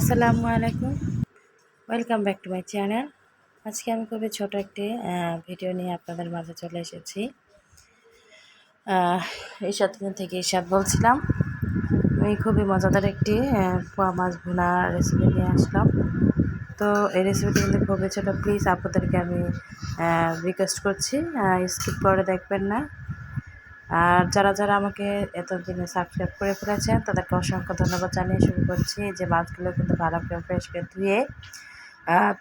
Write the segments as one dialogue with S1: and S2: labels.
S1: আসসালামু আলাইকুম। Welcome back to my channel আজকে আমি খুবই ছোট একটি ভিডিও নিয়ে আপনাদের মাঝে চলে এসেছি। আহ, ঈশাদ দিন থেকে ঈশাদ বলছিলাম। আমি খুবই মজাদার একটি পোয়া মাছ ভুনা রেসিপি নিয়ে আসলাম। তো এই রেসিপিটি কিন্তু খুবই ছোটো। প্লিজ আপনাদেরকে আমি রিকোয়েস্ট করছি। স্কিপ করে দেখবেন না। আর যারা যারা আমাকে এতদিনে সাবস্ক্রাইব করে ফেলেছেন তাদেরকে অসংখ্য ধন্যবাদ জানিয়ে শুরু করছি। যে মাছগুলো কিন্তু ভালো করে ফ্রেশ করে ধুয়ে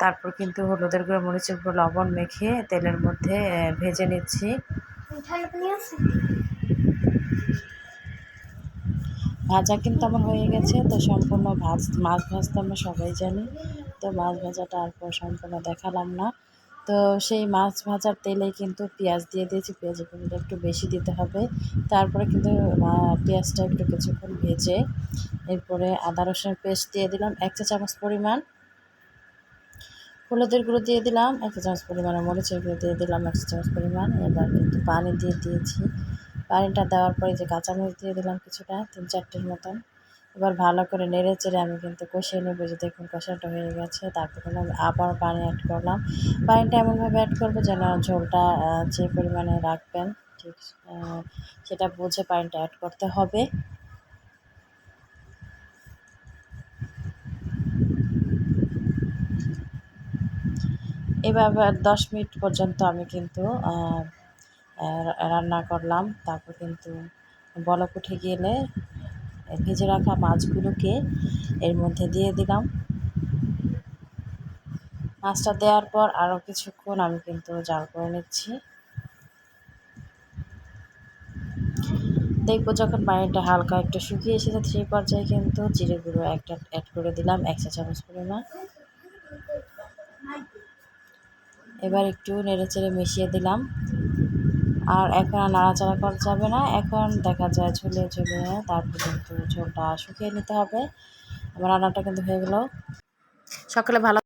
S1: তারপর কিন্তু হলুদের গুঁড়ো মরিচের গুঁড়ো লবণ মেখে তেলের মধ্যে ভেজে নিচ্ছি। ভাজা কিন্তু আমার হয়ে গেছে তো সম্পূর্ণ ভাজ মাছ ভাজতে আমরা সবাই জানি। তো মাছ ভাজাটা আর পর সম্পূর্ণ দেখালাম না। তো সেই মাছ ভাজার তেলে কিন্তু পেঁয়াজ দিয়ে দিয়েছি। পেঁয়াজের পরিমাণটা একটু বেশি দিতে হবে। তারপরে কিন্তু পেঁয়াজটা একটু কিছুক্ষণ ভেজে এরপরে আদা রসুনের পেস্ট দিয়ে দিলাম এক চা চামচ পরিমাণ। হলুদের গুঁড়ো দিয়ে দিলাম এক চা চামচ পরিমাণ মরিচের গুঁড়ো দিয়ে দিলাম এক চা চামচ পরিমাণ। এবার কিন্তু পানি দিয়ে দিয়েছি। পানিটা দেওয়ার পরে যে কাঁচামরিচ দিয়ে দিলাম কিছুটা, তিন চারটের মতন। এবার ভালো করে নেড়ে চেড়ে আমি কিন্তু কষিয়ে নেব যে দেখুন কষাটা হয়ে গেছে। তারপর কিন্তু আবার পানি অ্যাড করলাম। পানিটা এমনভাবে অ্যাড করব যেন ঝোলটা যে পরিমাণে রাখবেন, ঠিক সেটা বুঝে পানিটা অ্যাড করতে হবে। এভাবে দশ মিনিট পর্যন্ত আমি কিন্তু রান্না করলাম। তারপর কিন্তু বলক উঠে গেলে ভেজে রাখা মাছগুলোকে এর মধ্যে দিয়ে দিলাম। মাছটা দেওয়ার পর আরও কিছুক্ষণ আমি কিন্তু জাল করে নিচ্ছি। দেখব যখন পানিটা হালকা একটু শুকিয়ে এসেছে, সেই পর্যায়ে কিন্তু জিরে গুঁড়ো একটা অ্যাড করে দিলাম, এক চা চামচ পরিমাণ। এবার একটু নেড়ে চেড়ে মিশিয়ে দিলাম। আর এখন নাড়াচাড়া করা যাবে না। এখন দেখা যায় ঝুলে ঝুলিয়ে তারপর কিন্তু ঝোলটা শুকিয়ে নিতে হবে। আমার রান্নাটা কিন্তু হয়ে গেল। সকালে ভালো